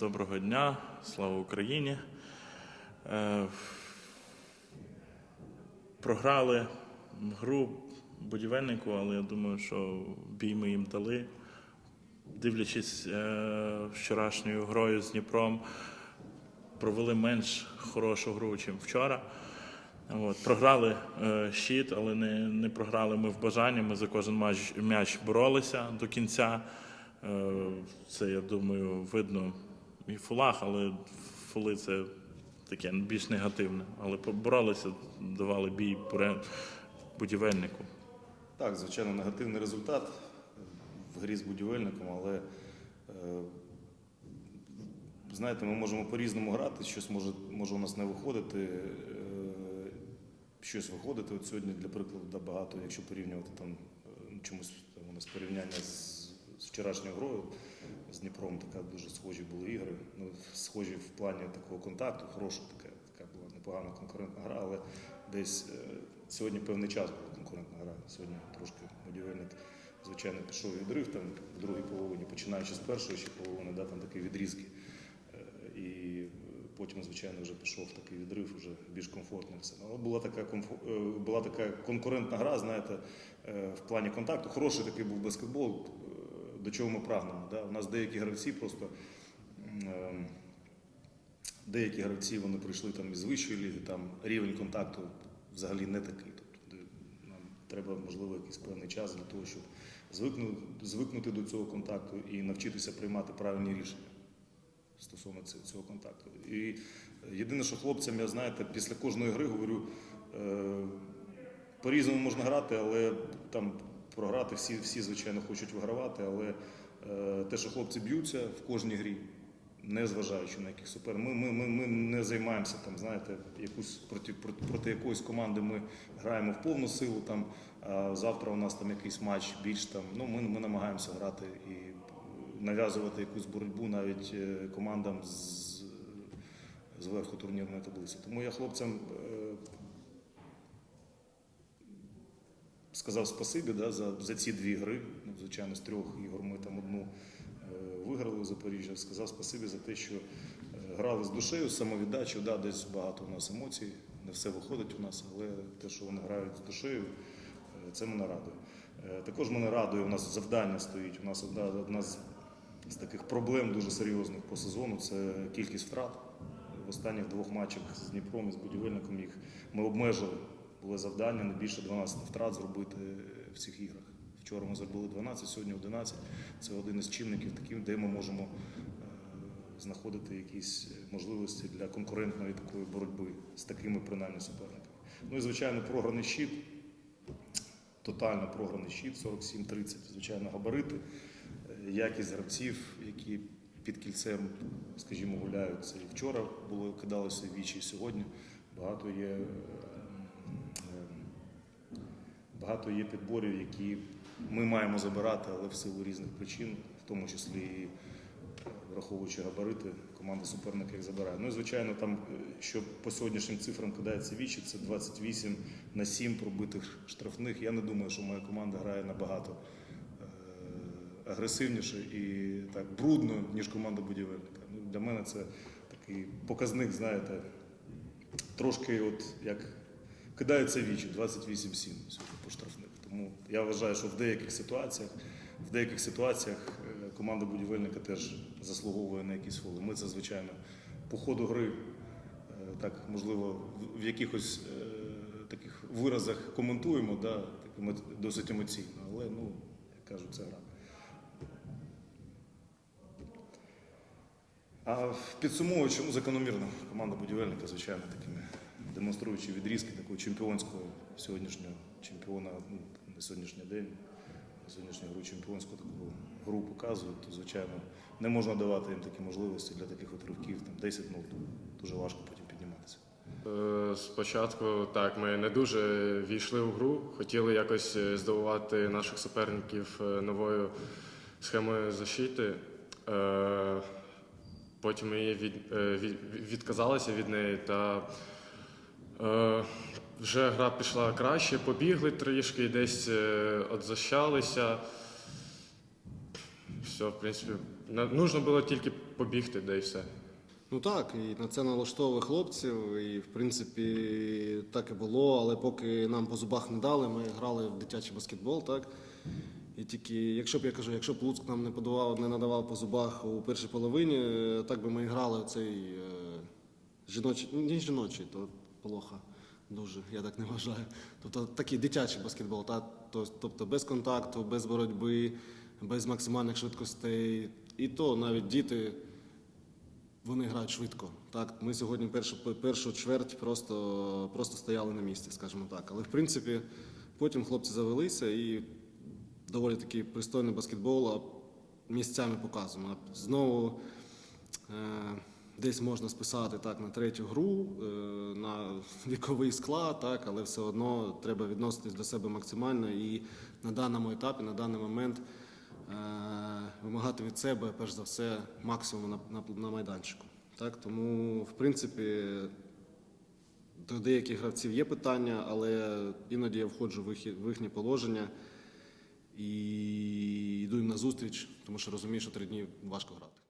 Доброго дня, слава Україні. Е, Програли гру будівельнику, але я думаю, що бій ми їм дали. Дивлячись е, вчорашньою грою з Дніпром, провели менш хорошу гру, ніж вчора. От, програли е, щит, але не, не програли ми в бажанні. Ми за кожен м'яч боролися до кінця. Це, я думаю, видно і фулах, але фули це таке більш негативне. Але боролися, давали бій будівельнику. Так, звичайно, негативний результат в грі з будівельником, але е, знаєте, ми можемо по-різному грати, щось може, може у нас не виходити, е, щось виходити. От сьогодні, для прикладу, багато, якщо порівнювати там е, чомусь там, у нас порівняння з, з вчорашньою грою з Дніпром, така дуже схожі були ігри. Ну, схожі в плані такого контакту, хороша така, така була непогана конкурентна гра, але десь е, сьогодні певний час була конкурентна гра. Сьогодні трошки будівельник, звичайно, пішов відрив там в другій половині, починаючи з першої ще половини, да, там такі відрізки. Е, І потім, звичайно, вже пішов такий відрив, вже більш комфортно все. Але була така, комфо- е, була така конкурентна гра, знаєте, в плані контакту. Хороший такий був баскетбол, до чого ми прагнемо. Да? У нас деякі гравці просто. е, Деякі гравці вони прийшли там із вищої ліги, там рівень контакту взагалі не такий. Тобто нам треба, можливо, якийсь певний час для того, щоб звикнути, звикнути до цього контакту і навчитися приймати правильні рішення стосовно цього контакту. І єдине, що хлопцям, я знаєте, після кожної гри говорю, е, по-різному можна грати, але там програти всі, всі звичайно, хочуть вигравати, але е, те, що хлопці б'ються в кожній грі, не зважаючи на яких супер. Ми, ми, ми, ми не займаємося там, знаєте, якусь проти, проти, проти якоїсь команди ми граємо в повну силу. Там, а завтра у нас там якийсь матч більш там. Ну, ми, ми намагаємося грати і нав'язувати якусь боротьбу навіть е, командам з, зверху турнірної таблиці. Тому я хлопцям е, сказав спасибі да, за, за ці дві гри. Ну, звичайно, з трьох ігор ми там одну е, виграли у Запоріжжя. Сказав спасибі за те, що е, грали з душею, з самовіддачею. Да, десь багато у нас емоцій, не все виходить у нас, але те, що вони грають з душею, е, це мене радує. Також мене радує, у нас завдання стоїть. У нас одна, одна з, з таких проблем дуже серйозних по сезону це кількість втрат. В останніх двох матчах з Дніпром і з будівельником їх ми обмежили. Були завдання не більше 12 втрат зробити в цих іграх. Вчора ми зробили 12, сьогодні 11. Це один із чинників, таких, де ми можемо е, знаходити якісь можливості для конкурентної такої боротьби з такими принаймні суперниками. Ну і звичайно, програний щит, тотально програний щит, 47-30, звичайно, габарити, е, якість гравців, які під кільцем, скажімо, гуляють. Це і вчора було кидалося вічі, і сьогодні багато є. Багато є підборів, які ми маємо забирати, але в силу різних причин, в тому числі і е, враховуючи габарити, команда суперника їх забирає. Ну і звичайно, там, е, що по сьогоднішнім цифрам кидається вічі, це 28 на 7 пробитих штрафних. Я не думаю, що моя команда грає набагато е, агресивніше і так брудно, ніж команда будівельника. Ну, для мене це такий показник, знаєте, трошки от як кидається вічі 28-7 сьогодні по штрафних. Тому я вважаю, що в деяких ситуаціях, в деяких ситуаціях е, команда будівельника теж заслуговує на якісь фоли. Ми це, звичайно, по ходу гри, е, так можливо, в- якихось е, таких виразах коментуємо, да, досить емоційно, але ну, як кажуть, це гра. А підсумовуючи, ну, закономірно, команда будівельника, звичайно, такими демонструючи відрізки такого чемпіонського сьогоднішнього чемпіона ну, на сьогоднішній день, на сьогоднішню гру чемпіонську таку гру показують, то, звичайно, не можна давати їм такі можливості для таких отривків, там 10-0, дуже важко потім підніматися. Е, Спочатку так, ми не дуже війшли в гру, хотіли якось е, здивувати наших суперників е, новою схемою защити. Потім ми від, від, відказалися від неї та вже гра пішла краще, побігли трішки, десь е, отзащалися. Все, в принципі, нужно було тільки побігти, де і все. Ну так, і на це налаштовували хлопців, і в принципі так і було, але поки нам по зубах не дали, ми грали в дитячий баскетбол, так. І тільки, якщо б я кажу, якщо б Луцьк нам не подавав, не надавав по зубах у першій половині, е, так би ми грали цей е, жіночий, ну, не жіночий, то плохо. Дуже, я так не вважаю. Тобто такий дитячий баскетбол, та, тобто без контакту, без боротьби, без максимальних швидкостей. І то навіть діти вони грають швидко. Так, ми сьогодні першу, першу чверть просто, просто стояли на місці, скажімо так. Але в принципі потім хлопці завелися і доволі такий пристойний баскетбол а місцями показуємо. Знову е, десь можна списати так на третю гру, е, на віковий склад, так, але все одно треба відноситись до себе максимально і на даному етапі, на даний момент е, вимагати від себе, перш за все, максимум на, на, на майданчику. Так, тому, в принципі, до деяких гравців є питання, але іноді я входжу в їхнє положення і йду їм на зустріч, тому що розумію, що три дні важко грати.